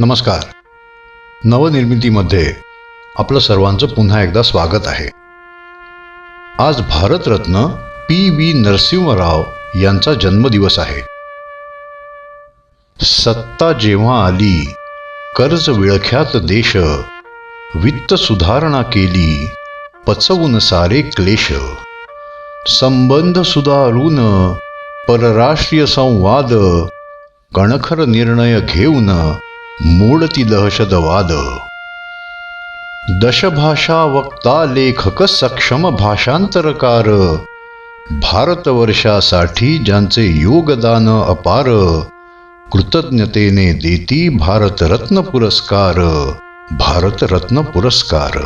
नमस्कार. नवनिर्मितीमध्ये आपलं सर्वांचं पुन्हा एकदा स्वागत आहे. आज भारतरत्न पी व्ही नरसिंहराव यांचा जन्मदिवस आहे. सत्ता जेव्हा आली कर्ज विळख्यात देश वित्त सुधारणा केली पचवून सारे क्लेश. संबंध सुधारून परराष्ट्रीय संवाद कणखर निर्णय घेऊन मोडती दहशतवाद दशभाषा वक्ता लेखक सक्षम भाषांतरकार भारतवर्षासाठी ज्यांचे योगदान अपार कृतज्ञतेने देती भारतरत्न पुरस्कार। भारतरत्न पुरस्कार।